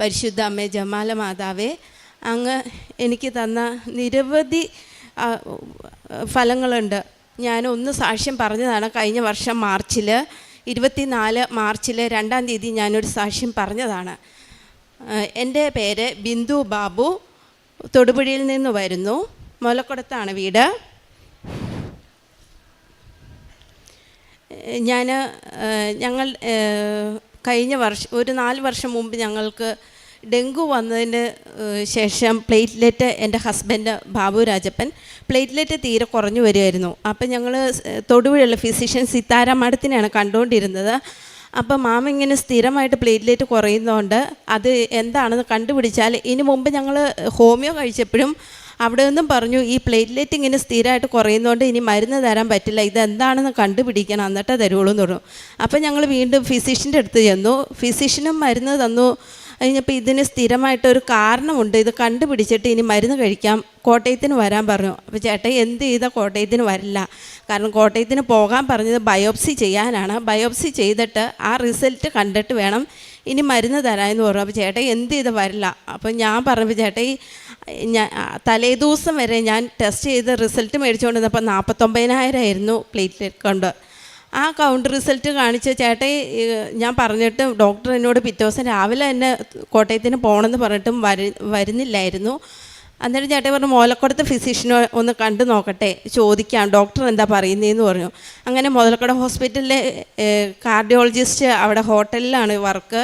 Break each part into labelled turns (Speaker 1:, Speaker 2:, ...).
Speaker 1: പരിശുദ്ധ അമ്മേ ജമാല മാതാവേ അങ്ങ് എനിക്ക് തന്ന നിരവധി ഫലങ്ങളുണ്ട്. ഞാൻ ഒന്ന് സാക്ഷ്യം പറഞ്ഞതാണ്. കഴിഞ്ഞ വർഷം മാർച്ചിൽ ഇരുപത്തിനാല് മാർച്ചിൽ രണ്ടാം തീയതി ഞാനൊരു സാക്ഷ്യം പറഞ്ഞതാണ്. എന്റെ പേര് ബിന്ദു ബാബു. തൊടുപുഴയിൽ നിന്ന് വരുന്നു. മുലക്കുടത്താണ് വീട്. ഞാൻ ഞങ്ങൾ കഴിഞ്ഞ വർഷം ഒരു നാല് വർഷം മുമ്പ് ഞങ്ങൾക്ക് ഡെങ്കു വന്നതിന് ശേഷം പ്ലേറ്റ്ലെറ്റ് എന്റെ ഹസ്ബൻഡ് ബാബു രാജപ്പൻ പ്ലേറ്റ്ലെറ്റ് തീരെ കുറഞ്ഞു വരുമായിരുന്നു അപ്പം ഞങ്ങൾ തൊടുപുഴയുള്ള ഫിസിഷ്യൻ സിത്താര മഠത്തിനെയാണ് കണ്ടുകൊണ്ടിരുന്നത്. അപ്പം മാമ ഇങ്ങനെ സ്ഥിരമായിട്ട് പ്ലേറ്റ്ലെറ്റ് കുറയുന്നതുകൊണ്ട് അത് എന്താണെന്ന് കണ്ടുപിടിച്ചാൽ ഇനി മുമ്പ് ഞങ്ങൾ ഹോമിയോ കഴിച്ചപ്പോഴും അവിടെ നിന്നും പറഞ്ഞു ഈ പ്ലേറ്റ്ലെറ്റ് ഇങ്ങനെ സ്ഥിരമായിട്ട് കുറയുന്നതുകൊണ്ട് ഇനി മരുന്ന് തരാൻ പറ്റില്ല. ഇതെന്താണെന്ന് കണ്ടുപിടിക്കണം. എന്നിട്ടേ തരുള്ളൂ എന്ന് പറഞ്ഞു. അപ്പം ഞങ്ങൾ വീണ്ടും ഫിസിഷ്യന്റെ അടുത്ത് ചെന്നു. ഫിസിഷ്യനും മരുന്ന് തന്നു. കഴിഞ്ഞപ്പോൾ ഇതിന് സ്ഥിരമായിട്ടൊരു കാരണമുണ്ട്. ഇത് കണ്ടുപിടിച്ചിട്ട് ഇനി മരുന്ന് കഴിക്കാം. കോട്ടയത്തിന് വരാൻ പറഞ്ഞു. അപ്പോൾ ചേട്ടൻ എന്ത് ചെയ്താൽ കോട്ടയത്തിന് വരില്ല? കാരണം കോട്ടയത്തിന് പോകാൻ പറഞ്ഞത് ബയോപ്സി ചെയ്യാനാണ്. ബയോപ്സി ചെയ്തിട്ട് ആ റിസൾട്ട് കണ്ടിട്ട് വേണം ഇനി മരുന്ന് തരാമെന്ന് പറഞ്ഞു. അപ്പോൾ ചേട്ടൻ എന്ത് ചെയ്ത് വരില്ല? അപ്പോൾ ഞാൻ പറഞ്ഞപ്പോൾ ചേട്ടൻ ഈ ഞാൻ തലേദിവസം വരെ ഞാൻ ടെസ്റ്റ് ചെയ്ത് റിസൾട്ട് മേടിച്ചുകൊണ്ടിരുന്നപ്പോൾ നാൽപ്പത്തൊമ്പതിനായിരം ആയിരുന്നു പ്ലേറ്റ്ലെറ്റ് കൗണ്ട്. ആ കൗണ്ട് റിസൾട്ട് കാണിച്ച ചേട്ടൻ ഞാൻ പറഞ്ഞിട്ട് ഡോക്ടർ എന്നോട് പിറ്റേ ദിവസം രാവിലെ തന്നെ കോട്ടയത്തിന് പോകണമെന്ന് പറഞ്ഞിട്ടും വരു വരുന്നില്ലായിരുന്നു. അന്നേരം ചേട്ടൻ പറഞ്ഞു മോലക്കുടത്തെ ഫിസിഷ്യനെ ഒന്ന് കണ്ടു നോക്കട്ടെ ചോദിക്കാം ഡോക്ടർ എന്താ പറയുന്നതെന്ന് പറഞ്ഞു. അങ്ങനെ മുതലക്കട ഹോസ്പിറ്റലിലെ കാർഡിയോളജിസ്റ്റ് അവിടെ ഹോട്ടലിലാണ് വർക്ക്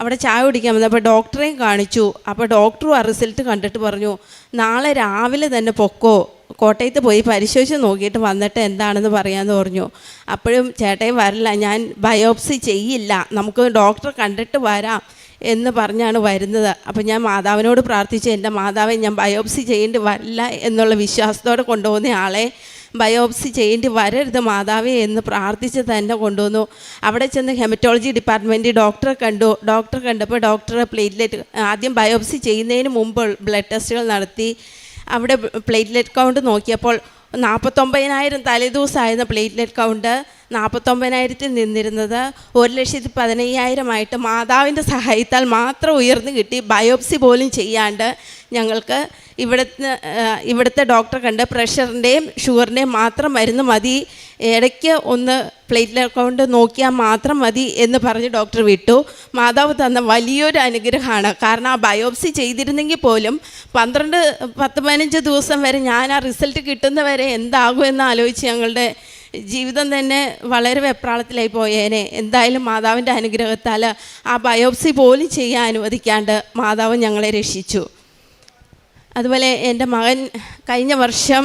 Speaker 1: അവിടെ ചായ കുടിക്കാൻ വന്നത് അപ്പോൾ ഡോക്ടറെയും കാണിച്ചു. അപ്പോൾ ഡോക്ടറും ആ റിസൾട്ട് കണ്ടിട്ട് പറഞ്ഞു നാളെ രാവിലെ തന്നെ പൊക്കോ കോട്ടയത്ത് പോയി പരിശോധിച്ച് നോക്കിയിട്ട് വന്നിട്ട് എന്താണെന്ന് പറയാമെന്ന് പറഞ്ഞു. അപ്പോഴും ചേട്ടയും വരില്ല. ഞാൻ ബയോപ്സി ചെയ്യില്ല. നമുക്ക് ഡോക്ടറെ കണ്ടിട്ട് വരാം എന്ന് പറഞ്ഞാണ് വരുന്നത്. അപ്പം ഞാൻ മാതാവിനോട് പ്രാർത്ഥിച്ചു. എന്റെ മാതാവെ ഞാൻ ബയോപ്സി ചെയ്യേണ്ടി വരില്ല എന്നുള്ള വിശ്വാസത്തോടെ കൊണ്ടുപോകുന്ന ആളെ ബയോപ്സി ചെയ്യേണ്ടി വരരുത് മാതാവേ എന്ന് പ്രാർത്ഥിച്ച് തന്നെ കൊണ്ടുവന്നു. അവിടെ ചെന്ന് ഹെമറ്റോളജി ഡിപ്പാർട്ട്മെന്റ് ഡോക്ടറെ കണ്ടു. ഡോക്ടറെ കണ്ടപ്പോൾ ഡോക്ടറെ പ്ലേറ്റ്ലെറ്റ് ആദ്യം ബയോപ്സി ചെയ്യുന്നതിന് മുമ്പ് ബ്ലഡ് ടെസ്റ്റുകൾ നടത്തി. അവിടെ പ്ലേറ്റ്ലെറ്റ് കൗണ്ട് നോക്കിയപ്പോൾ നാൽപ്പത്തൊമ്പതിനായിരം തലേദിവസമായിരുന്നു പ്ലേറ്റ്ലെറ്റ് കൗണ്ട് നാൽപ്പത്തൊമ്പതിനായിരത്തിൽ നിന്നിരുന്നത് ഒരു ലക്ഷത്തി പതിനയ്യായിരമായിട്ട് മാതാവിന്റെ സഹായത്താൽ മാത്രം ഉയർന്നു കിട്ടി. ബയോപ്സി പോലും ചെയ്യാണ്ട് ഞങ്ങൾക്ക് ഇവിടുത്തെ ഇവിടുത്തെ ഡോക്ടറെ കണ്ട് പ്രഷറിന്റെയും ഷുഗറിന്റെയും മാത്രം മരുന്ന് മതി. ഇടയ്ക്ക് ഒന്ന് പ്ലേറ്റിലെ അക്കൗണ്ട് നോക്കിയാൽ മാത്രം മതി എന്ന് പറഞ്ഞ് ഡോക്ടർ വിട്ടു. മാതാവ് തന്ന വലിയൊരു അനുഗ്രഹമാണ്. കാരണം ആ ബയോപ്സി ചെയ്തിരുന്നെങ്കിൽ പോലും പന്ത്രണ്ട് പത്ത് പതിനഞ്ച് ദിവസം വരെ ഞാൻ ആ റിസൾട്ട് കിട്ടുന്നവരെ എന്താകുമെന്ന് ആലോചിച്ച് ഞങ്ങളുടെ ജീവിതം തന്നെ വളരെ വെപ്രാളത്തിലായി പോയേനെ. എന്തായാലും മാതാവിന്റെ അനുഗ്രഹത്താൽ ആ ബയോപ്സി പോലും ചെയ്യാൻ അനുവദിക്കാണ്ട് മാതാവ് ഞങ്ങളെ രക്ഷിച്ചു. അതുപോലെ എന്റെ മകൻ കഴിഞ്ഞ വർഷം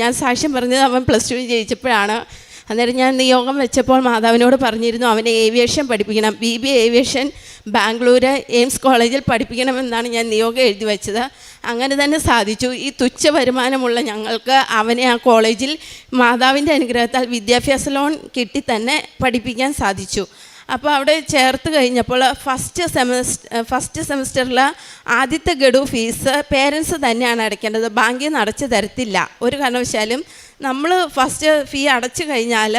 Speaker 1: ഞാൻ സാക്ഷ്യം പറഞ്ഞത് അവൻ പ്ലസ് ടു ജയിച്ചപ്പോഴാണ്. അന്നേരം ഞാൻ നിയോഗം വെച്ചപ്പോൾ മാതാവിനോട് പറഞ്ഞിരുന്നു അവനെ ഏവിയേഷൻ പഠിപ്പിക്കണം. B B aviation Bangalore AIMS കോളേജിൽ പഠിപ്പിക്കണമെന്നാണ് ഞാൻ നിയോഗം എഴുതി വെച്ചത്. അങ്ങനെ തന്നെ സാധിച്ചു. ഈ തുച്ഛ വരുമാനമുള്ള ഞങ്ങൾക്ക് അവനെ ആ കോളേജിൽ മാതാവിന്റെ അനുഗ്രഹത്താൽ വിദ്യാഭ്യാസ ലോൺ കിട്ടി തന്നെ പഠിപ്പിക്കാൻ സാധിച്ചു. അപ്പോൾ അവിടെ ചേർത്ത് കഴിഞ്ഞപ്പോൾ ഫസ്റ്റ് സെമസ്റ്റർ ഫസ്റ്റ് സെമസ്റ്ററിൽ ആദ്യത്തെ ഗഡു ഫീസ് പേരൻസ് തന്നെയാണ് അടയ്ക്കേണ്ടത്. ബാങ്കിൽ നിന്ന് അടച്ചു തരത്തില്ല. ഒരു കാരണവശാലും നമ്മൾ ഫസ്റ്റ് ഫീ അടച്ചു കഴിഞ്ഞാൽ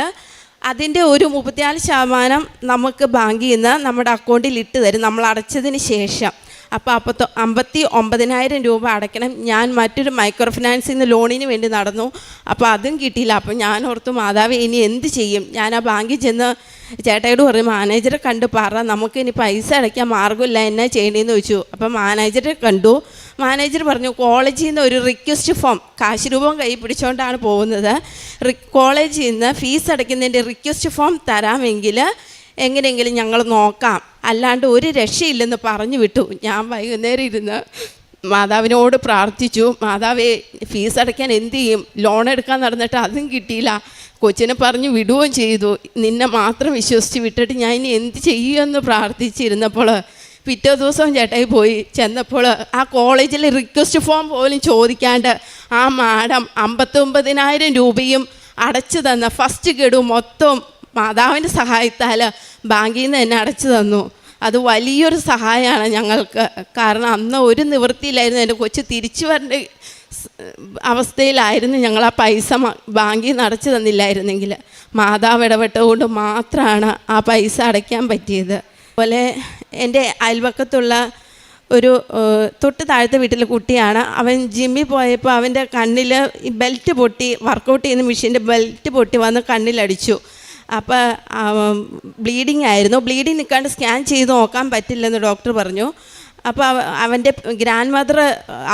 Speaker 1: അതിന്റെ ഒരു മുപ്പത്തിനാല് ശതമാനം നമുക്ക് ബാങ്കിൽ നിന്ന് നമ്മുടെ അക്കൗണ്ടിൽ ഇട്ട് തരും. നമ്മൾ അടച്ചതിന് ശേഷം. അപ്പോൾ അപ്പത്തൊ അമ്പത്തി ഒമ്പതിനായിരം രൂപ അടയ്ക്കണം. ഞാൻ മറ്റൊരു മൈക്രോ ഫിനാൻസിൽ നിന്ന് ലോണിന് വേണ്ടി നടന്നു. അപ്പോൾ അതും കിട്ടിയില്ല. അപ്പോൾ ഞാൻ ഓർത്തു മാതാവ് ഇനി എന്ത് ചെയ്യും? ഞാൻ ആ ബാങ്കിൽ ചെന്ന് ചേട്ടയോട് പറഞ്ഞു മാനേജറെ കണ്ട് പറ. നമുക്ക് ഇനി പൈസ അടയ്ക്കാൻ മാർഗമില്ല. എന്നാ ചെയ്യണേന്ന് ചോദിച്ചു. അപ്പോൾ മാനേജറെ കണ്ടു. മാനേജർ പറഞ്ഞു കോളേജിൽ നിന്ന് ഒരു റിക്വസ്റ്റ് ഫോം കാശ് രൂപം കൈ പിടിച്ചുകൊണ്ടാണ് പോകുന്നത്. കോളേജിൽ നിന്ന് ഫീസ് അടയ്ക്കുന്നതിന്റെ റിക്വസ്റ്റ് ഫോം തരാമെങ്കിൽ എങ്ങനെയെങ്കിലും ഞങ്ങൾ നോക്കാം. അല്ലാണ്ട് ഒരു രക്ഷയില്ലെന്ന് പറഞ്ഞു വിട്ടു. ഞാൻ വൈകുന്നേരം ഇരുന്ന് മാതാവിനോട് പ്രാർത്ഥിച്ചു. മാതാവേ ഫീസ് അടയ്ക്കാൻ എന്ത് ചെയ്യും? ലോൺ എടുക്കാൻ നടന്നിട്ട് അതും കിട്ടിയില്ല. കൊച്ചിനെ പറഞ്ഞു വിടുകയും ചെയ്തു. നിന്നെ മാത്രം വിശ്വസിച്ച് വിട്ടിട്ട് ഞാൻ ഇനി എന്ത് ചെയ്യുമെന്ന് പ്രാർത്ഥിച്ചിരുന്നപ്പോൾ പിറ്റേ ദിവസം ചേട്ടായി പോയി ചെന്നപ്പോൾ ആ കോളേജിൽ റിക്വസ്റ്റ് ഫോം പോലും ചോദിക്കാണ്ട് ആ മാഡം അമ്പത്തൊമ്പതിനായിരം രൂപയും അടച്ചു തന്ന ഫസ്റ്റ് ഗഡു മൊത്തം മാതാവിന്റെ സഹായത്താൽ ബാങ്കിൽ നിന്ന് എന്നെ അടച്ചു തന്നു. അത് വലിയൊരു സഹായമാണ് ഞങ്ങൾക്ക്. കാരണം അന്ന് ഒരു നിവൃത്തിയില്ലായിരുന്നു. എന്റെ കൊച്ച് തിരിച്ചു വരേണ്ട അവസ്ഥയിലായിരുന്നു. ഞങ്ങൾ ആ പൈസ ബാങ്കിൽ നിന്ന് അടച്ചു തന്നില്ലായിരുന്നെങ്കിൽ. മാതാവ് ഇടപെട്ടതുകൊണ്ട് മാത്രമാണ് ആ പൈസ അടയ്ക്കാൻ പറ്റിയത്. അതുപോലെ എന്റെ അയൽവക്കത്തുള്ള ഒരു തൊട്ട് താഴത്തെ വീട്ടിലെ കുട്ടിയാണ്. അവൻ ജിമ്മിൽ പോയപ്പോൾ അവന്റെ കണ്ണിൽ ബെൽറ്റ് പൊട്ടി വർക്കൗട്ട് ചെയ്യുന്ന മെഷീന്റെ ബെൽറ്റ് പൊട്ടി വന്ന് കണ്ണിലടിച്ചു. അപ്പോൾ ബ്ലീഡിങ് ആയിരുന്നു. ബ്ലീഡിങ് നിൽക്കാണ്ട് സ്കാൻ ചെയ്ത് നോക്കാൻ പറ്റില്ലെന്ന് ഡോക്ടർ പറഞ്ഞു. അപ്പോൾ അവന്റെ ഗ്രാൻഡ് മദർ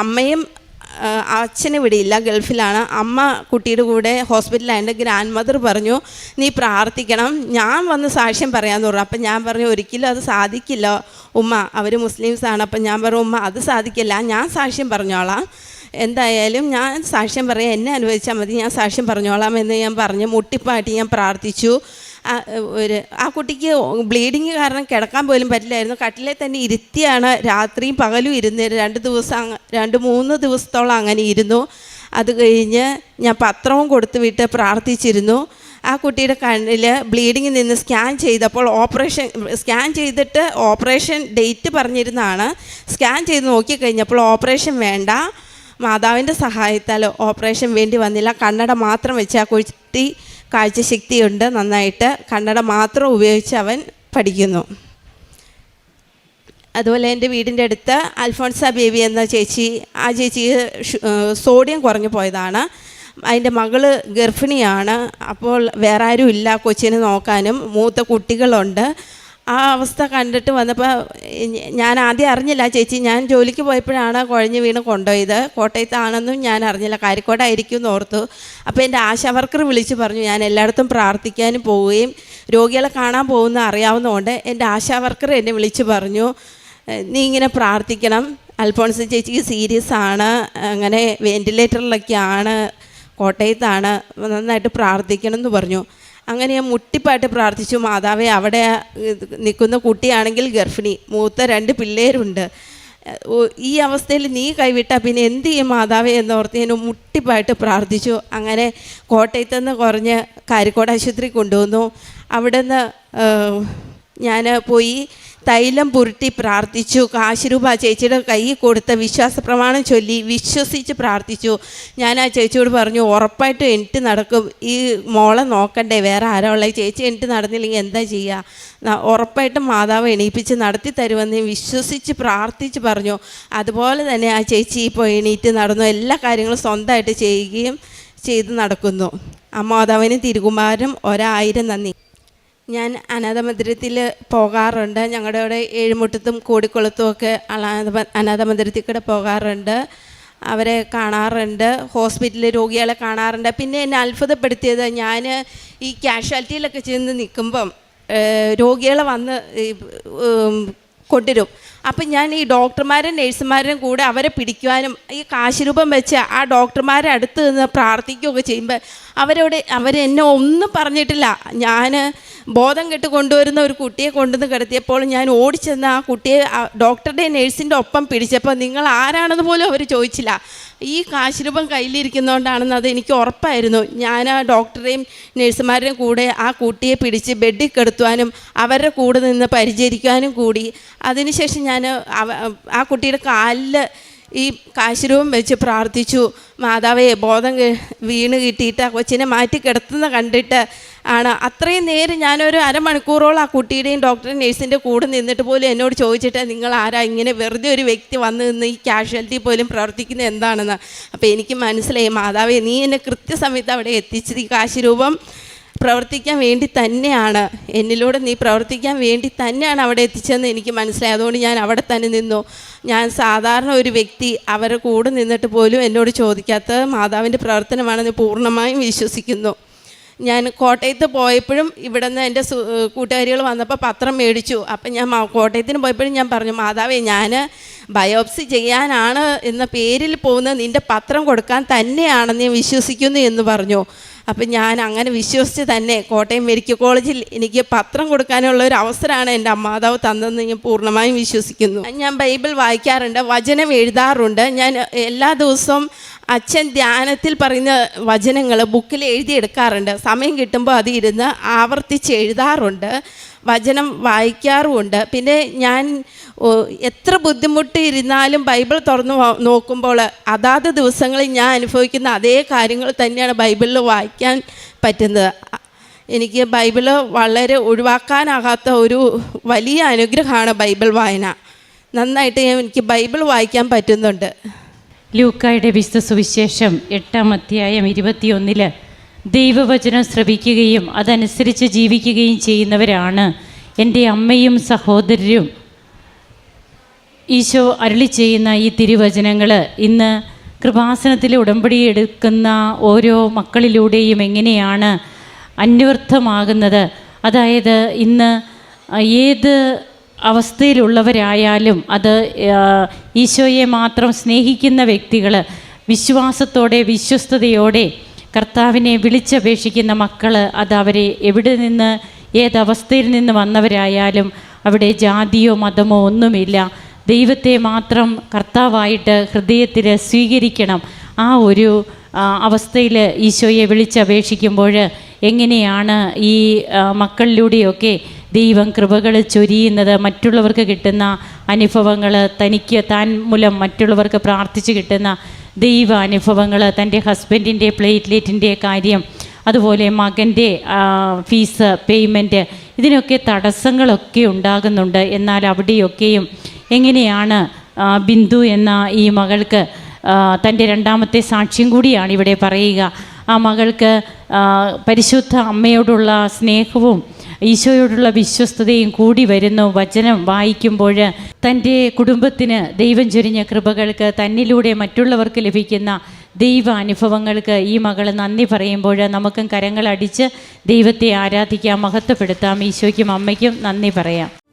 Speaker 1: അമ്മയും അച്ഛനെ ഇവിടെയില്ല ഗൾഫിലാണ്. അമ്മ കുട്ടിയുടെ കൂടെ ഹോസ്പിറ്റലായതുകൊണ്ട് ഗ്രാൻഡ് മദർ പറഞ്ഞു നീ പ്രാർത്ഥിക്കണം. ഞാൻ വന്ന് സാക്ഷ്യം പറയാമെന്ന് പറഞ്ഞു. അപ്പം ഞാൻ പറഞ്ഞു ഒരിക്കലും അത് സാധിക്കില്ല. ഉമ്മ അവർ മുസ്ലിംസാണ്. അപ്പം ഞാൻ പറഞ്ഞു ഉമ്മ അത് സാധിക്കില്ല. ഞാൻ സാക്ഷ്യം പറഞ്ഞോളാം. എന്തായാലും ഞാൻ സാക്ഷ്യം പറയാം എന്നെ അനുവദിച്ചാൽ മതി. ഞാൻ സാക്ഷ്യം പറഞ്ഞോളാം എന്ന് ഞാൻ പറഞ്ഞു. മുട്ടിപ്പാട്ടി ഞാൻ പ്രാർത്ഥിച്ചു. ഒരു ആ കുട്ടിക്ക് ബ്ലീഡിങ് കാരണം കിടക്കാൻ പോലും പറ്റില്ലായിരുന്നു. കട്ടിലെ തന്നെ ഇരുത്തിയാണ് രാത്രിയും പകലും ഇരുന്ന് രണ്ട് ദിവസം രണ്ട് മൂന്ന് ദിവസത്തോളം അങ്ങനെ ഇരുന്നു. അത് കഴിഞ്ഞ് ഞാൻ പത്രവും കൊടുത്തു വിട്ട് പ്രാർത്ഥിച്ചിരുന്നു. ആ കുട്ടിയുടെ കണ്ണിൽ ബ്ലീഡിങ് നിന്ന് സ്കാൻ ചെയ്തപ്പോൾ ഓപ്പറേഷൻ സ്കാൻ ചെയ്തിട്ട് ഓപ്പറേഷൻ ഡേറ്റ് പറഞ്ഞിരുന്നതാണ്. സ്കാൻ ചെയ്ത് നോക്കിക്കഴിഞ്ഞപ്പോൾ ഓപ്പറേഷൻ വേണ്ട. മാതാവിന്റെ സഹായത്താൽ ഓപ്പറേഷൻ വേണ്ടി വന്നില്ല. കണ്ണട മാത്രം വെച്ച് ആ കുട്ടി കാഴ്ചശക്തിയുണ്ട്. നന്നായിട്ട് കണ്ണട മാത്രം ഉപയോഗിച്ച് അവൻ പഠിക്കുന്നു. അതുപോലെ എന്റെ വീടിന്റെ അടുത്ത് അൽഫോൺസ ബേബി എന്ന ചേച്ചി ആ ചേച്ചിക്ക് സോഡിയം കുറഞ്ഞു പോയതാണ്. അതിന്റെ മകൾ ഗർഭിണിയാണ്. അപ്പോൾ വേറെ ആരും ഇല്ല കൊച്ചിനെ നോക്കാനും മൂത്ത കുട്ടികളുണ്ട്. ആ അവസ്ഥ കണ്ടിട്ട് വന്നപ്പോൾ ഞാൻ ആദ്യം അറിഞ്ഞില്ല ചേച്ചി ഞാൻ ജോലിക്ക് പോയപ്പോഴാണ് കുഴഞ്ഞു വീണ് കൊണ്ടുപോയത്. കോട്ടയത്താണെന്നും ഞാൻ അറിഞ്ഞില്ല. കാരിക്കോടായിരിക്കും എന്ന് ഓർത്തു. അപ്പോൾ എന്റെ ആശാ വർക്കർ വിളിച്ച് പറഞ്ഞു ഞാൻ എല്ലായിടത്തും പ്രാർത്ഥിക്കാനും പോവുകയും രോഗികളെ കാണാൻ പോകുന്ന അറിയാവുന്നതുകൊണ്ട് എന്റെ ആശാ വർക്കർ എന്നെ വിളിച്ച് പറഞ്ഞു നീ ഇങ്ങനെ പ്രാർത്ഥിക്കണം. അൽഫോൺസ് ചേച്ചിക്ക് സീരിയസ് ആണ്. അങ്ങനെ വെന്റിലേറ്ററിലൊക്കെയാണ് കോട്ടയത്താണ്. നന്നായിട്ട് പ്രാർത്ഥിക്കണം എന്ന് പറഞ്ഞു. അങ്ങനെ ഞാൻ മുട്ടിപ്പായിട്ട് പ്രാർത്ഥിച്ചു. മാതാവേ അവിടെ നിൽക്കുന്ന കുട്ടിയാണെങ്കിൽ ഗർഭിണി മൂത്ത രണ്ട് പിള്ളേരുണ്ട്. ഈ അവസ്ഥയിൽ നീ കൈവിട്ടാൽ പിന്നെ എന്ത് ചെയ്യും മാതാവേ എന്നോർത്ത് ഞാൻ മുട്ടിപ്പായിട്ട് പ്രാർത്ഥിച്ചു. അങ്ങനെ കോട്ടയത്ത് നിന്ന് കുറഞ്ഞ് കാരിക്കോട് ആശുപത്രി കൊണ്ടുവന്നു. അവിടെ നിന്ന് ഞാൻ പോയി തൈലം പുരുട്ടി പ്രാർത്ഥിച്ചു. കാശിരൂപ ചേച്ചിയുടെ കൈ കൊടുത്ത വിശ്വാസ പ്രമാണം ചൊല്ലി വിശ്വസിച്ച് പ്രാർത്ഥിച്ചു. ഞാൻ ആ ചേച്ചിയോട് പറഞ്ഞു ഉറപ്പായിട്ടും എനിക്ക് നടക്കും. ഈ മോളെ നോക്കണ്ടേ വേറെ ആരാ ഉള്ളത് ചേച്ചി എനിക്ക് നടന്നില്ലെങ്കിൽ എന്താ ചെയ്യുക ഉറപ്പായിട്ടും മാതാവ് എണീപ്പിച്ച് നടത്തി തരുമെന്ന് വിശ്വസിച്ച് പ്രാർത്ഥിച്ച് പറഞ്ഞു. അതുപോലെ തന്നെ ആ ചേച്ചി ഇപ്പോൾ എണീറ്റ് നടന്നു. എല്ലാ കാര്യങ്ങളും സ്വന്തമായിട്ട് ചെയ്യുകയും ചെയ്ത് നടക്കുന്നു. ആ മാതാവിനും തിരുകുമാരും ഒരായിരം നന്ദി. ഞാൻ അനാഥമന്ദിരത്തിൽ പോകാറുണ്ട്. ഞങ്ങളുടെ അവിടെ ഏഴുമുട്ടത്തും കോടിക്കുളത്തും ഒക്കെ അനാഥ അനാഥമന്ദിരത്തിൽ കൂടെ പോകാറുണ്ട്. അവരെ കാണാറുണ്ട്. ഹോസ്പിറ്റലിൽ രോഗികളെ കാണാറുണ്ട്. പിന്നെ എന്നെ അത്ഭുതപ്പെടുത്തിയത് ഞാൻ ഈ കാഷ്വാലിറ്റിയിലൊക്കെ ചെന്ന് നിൽക്കുമ്പം രോഗികളെ വന്ന് കൊണ്ടുവരും. അപ്പം ഞാൻ ഈ ഡോക്ടർമാരും നഴ്സുമാരും കൂടെ അവരെ പിടിക്കുവാനും ഈ കാശുരൂപം വെച്ച് ആ ഡോക്ടർമാരെ അടുത്ത് നിന്ന് പ്രാർത്ഥിക്കുകയൊക്കെ ചെയ്യുമ്പോൾ അവരോട് അവരെന്നെ ഒന്നും പറഞ്ഞിട്ടില്ല. ഞാൻ ബോധം കെട്ട് കൊണ്ടുവരുന്ന ഒരു കുട്ടിയെ കൊണ്ടുവന്ന് കിടത്തിയപ്പോൾ ഞാൻ ഓടിച്ചെന്ന് ആ കുട്ടിയെ ഡോക്ടറുടെ നഴ്സിന്റെ ഒപ്പം പിടിച്ചപ്പോൾ നിങ്ങൾ ആരാണെന്ന് പോലും അവർ ചോദിച്ചില്ല. ഈ കാശിരൂപം കയ്യിലിരിക്കുന്നതുകൊണ്ടാണെന്ന് അത് എനിക്ക് ഉറപ്പായിരുന്നു. ഞാൻ ആ ഡോക്ടറെയും നഴ്സുമാരുടെയും കൂടെ ആ കുട്ടിയെ പിടിച്ച് ബെഡിൽ കെടുത്തുവാനും അവരുടെ കൂടെ നിന്ന് പരിചരിക്കാനും കൂടി. അതിനുശേഷം ഞാൻ ആ കുട്ടിയുടെ കാലിൽ ഈ കാശുരൂപം വെച്ച് പ്രാർത്ഥിച്ചു. മാതാവേ ബോധം വീണ് കിട്ടിയിട്ട് ആ കൊച്ചിനെ മാറ്റി കിടത്തുന്ന കണ്ടിട്ട് ആണ്. അത്രയും നേരം ഞാനൊരു അരമണിക്കൂറോളം ആ കുട്ടിയുടെയും ഡോക്ടറും നേഴ്സിന്റെ കൂടെ നിന്നിട്ട് പോലും എന്നോട് ചോദിച്ചിട്ട് നിങ്ങൾ ആരാ ഇങ്ങനെ വെറുതെ ഒരു വ്യക്തി വന്ന് നിന്ന് ഈ കാഷ്വാലിറ്റി പോലും പ്രവർത്തിക്കുന്ന എന്താണെന്ന്. അപ്പോൾ എനിക്ക് മനസ്സിലായി മാതാവേ നീ എന്നെ കൃത്യസമയത്ത് അവിടെ എത്തിച്ചത് ഈ കാശുരൂപം പ്രവർത്തിക്കാൻ വേണ്ടി തന്നെയാണ്. എന്നിലൂടെ നീ പ്രവർത്തിക്കാൻ വേണ്ടി തന്നെയാണ് അവിടെ എത്തിച്ചതെന്ന് എനിക്ക് മനസ്സിലായി. അതുകൊണ്ട് ഞാൻ അവിടെ തന്നെ നിന്നു. ഞാൻ സാധാരണ ഒരു വ്യക്തി അവരുടെ കൂടെ നിന്നിട്ട് പോലും എന്നോട് ചോദിക്കാത്ത മാതാവിന്റെ പ്രവർത്തനമാണെന്ന് പൂർണമായും വിശ്വസിക്കുന്നു. ഞാൻ കോട്ടയത്ത് പോയപ്പോഴും ഇവിടെ നിന്ന് എന്റെ കൂട്ടുകാരികൾ വന്നപ്പോൾ പത്രം മേടിച്ചു. അപ്പം ഞാൻ കോട്ടയത്തിന് പോയപ്പോഴും ഞാൻ പറഞ്ഞു മാതാവേ ഞാൻ ബയോപ്സി ചെയ്യാനാണ് എന്ന പേരിൽ പോകുന്ന നിന്റെ പത്രം കൊടുക്കാൻ തന്നെയാണെന്ന് ഞാൻ വിശ്വസിക്കുന്നു എന്ന് പറഞ്ഞു. അപ്പം ഞാൻ അങ്ങനെ വിശ്വസിച്ച് തന്നെ കോട്ടയം മെഡിക്കൽ കോളേജിൽ എനിക്ക് പത്രം കൊടുക്കാനുള്ള ഒരു അവസരമാണ് എന്റെ അമ്മാതാവ് തന്നതെന്ന് ഞാൻ പൂർണമായും വിശ്വസിക്കുന്നു. ഞാൻ ബൈബിൾ വായിക്കാറുണ്ട് വചനം എഴുതാറുണ്ട്. ഞാൻ എല്ലാ ദിവസവും അച്ഛൻ ധ്യാനത്തിൽ പറയുന്ന വചനങ്ങൾ ബുക്കിൽ എഴുതിയെടുക്കാറുണ്ട്. സമയം കിട്ടുമ്പോൾ അത് ഇരുന്ന് ആവർത്തിച്ച് എഴുതാറുണ്ട്. വചനം വായിക്കാറുമുണ്ട്. പിന്നെ ഞാൻ എത്ര ബുദ്ധിമുട്ട് ഇരുന്നാലും ബൈബിൾ തുറന്ന് നോക്കുമ്പോൾ അതാത് ദിവസങ്ങളിൽ ഞാൻ അനുഭവിക്കുന്ന അതേ കാര്യങ്ങൾ തന്നെയാണ് ബൈബിളിൽ വായിക്കാൻ പറ്റുന്നത്. എനിക്ക് ബൈബിൾ വളരെ ഒഴിവാക്കാനാകാത്ത ഒരു വലിയ അനുഗ്രഹമാണ് ബൈബിൾ വായന. നന്നായിട്ട് എനിക്ക് ബൈബിൾ വായിക്കാൻ പറ്റുന്നുണ്ട്.
Speaker 2: ലൂക്കായുടെ വിശുദ്ധ സുവിശേഷം എട്ടാം അധ്യായം ഇരുപത്തിയൊന്നിൽ ദൈവവചനം ശ്രവിക്കുകയും അതനുസരിച്ച് ജീവിക്കുകയും ചെയ്യുന്നവരാണ് എന്റെ അമ്മയും സഹോദരരും. ഈശോ അരുളി ചെയ്യുന്ന ഈ തിരുവചനങ്ങൾ ഇന്ന് കൃപാസനത്തിൽ ഉടമ്പടി എടുക്കുന്ന ഓരോ മക്കളിലൂടെയും എങ്ങനെയാണ് അന്വർത്ഥമാകുന്നത്? അതായത് ഇന്ന് ഏത് അവസ്ഥയിലുള്ളവരായാലും അത് ഈശോയെ മാത്രം സ്നേഹിക്കുന്ന വ്യക്തികൾ വിശ്വാസത്തോടെ വിശ്വസ്തയോടെ കർത്താവിനെ വിളിച്ചപേക്ഷിക്കുന്ന മക്കൾ അത് അവരെ എവിടെ നിന്ന് ഏതവസ്ഥയിൽ നിന്ന് വന്നവരായാലും അവിടെ ജാതിയോ മതമോ ഒന്നുമില്ല. ദൈവത്തെ മാത്രം കർത്താവായിട്ട് ഹൃദയത്തിൽ സ്വീകരിക്കണം. ആ ഒരു അവസ്ഥയിൽ ഈശോയെ വിളിച്ചപേക്ഷിക്കുമ്പോൾ എങ്ങനെയാണ് ഈ മക്കളിലൂടെയൊക്കെ ദൈവം കൃപകൾ ചൊരിയുന്നത്? മറ്റുള്ളവർക്ക് കിട്ടുന്ന അനുഭവങ്ങൾ തനിക്ക് താൻ മൂലം മറ്റുള്ളവർക്ക് പ്രാർത്ഥിച്ച് കിട്ടുന്ന ദൈവ അനുഭവങ്ങൾ തന്റെ ഹസ്ബൻഡിന്റെ പ്ലേറ്റ്ലേറ്റിന്റെ കാര്യം അതുപോലെ മകന്റെ ഫീസ് പേയ്മെന്റ് ഇതിനൊക്കെ തടസ്സങ്ങളൊക്കെ ഉണ്ടാകുന്നുണ്ട്. എന്നാൽ അവിടെയൊക്കെയും എങ്ങനെയാണ് ബിന്ദു എന്ന ഈ മകൾക്ക് തന്റെ രണ്ടാമത്തെ സാക്ഷ്യം കൂടിയാണ് ഇവിടെ പറയുക. ആ മകൾക്ക് പരിശുദ്ധ അമ്മയോടുള്ള സ്നേഹവും ഈശോയോടുള്ള വിശ്വസ്തതയും കൂടി വരുന്നു. വചനം വായിക്കുമ്പോൾ തന്റെ കുടുംബത്തിന് ദൈവം ചൊരിഞ്ഞ കൃപകൾക്ക് തന്നിലൂടെ മറ്റുള്ളവർക്ക് ലഭിക്കുന്ന ദൈവ അനുഭവങ്ങൾക്ക് ഈ മകൾ നന്ദി പറയുമ്പോൾ നമുക്കും കരങ്ങളടിച്ച് ദൈവത്തെ ആരാധിക്കാം മഹത്വപ്പെടുത്താം. ഈശോയ്ക്കും അമ്മയ്ക്കും നന്ദി പറയാം.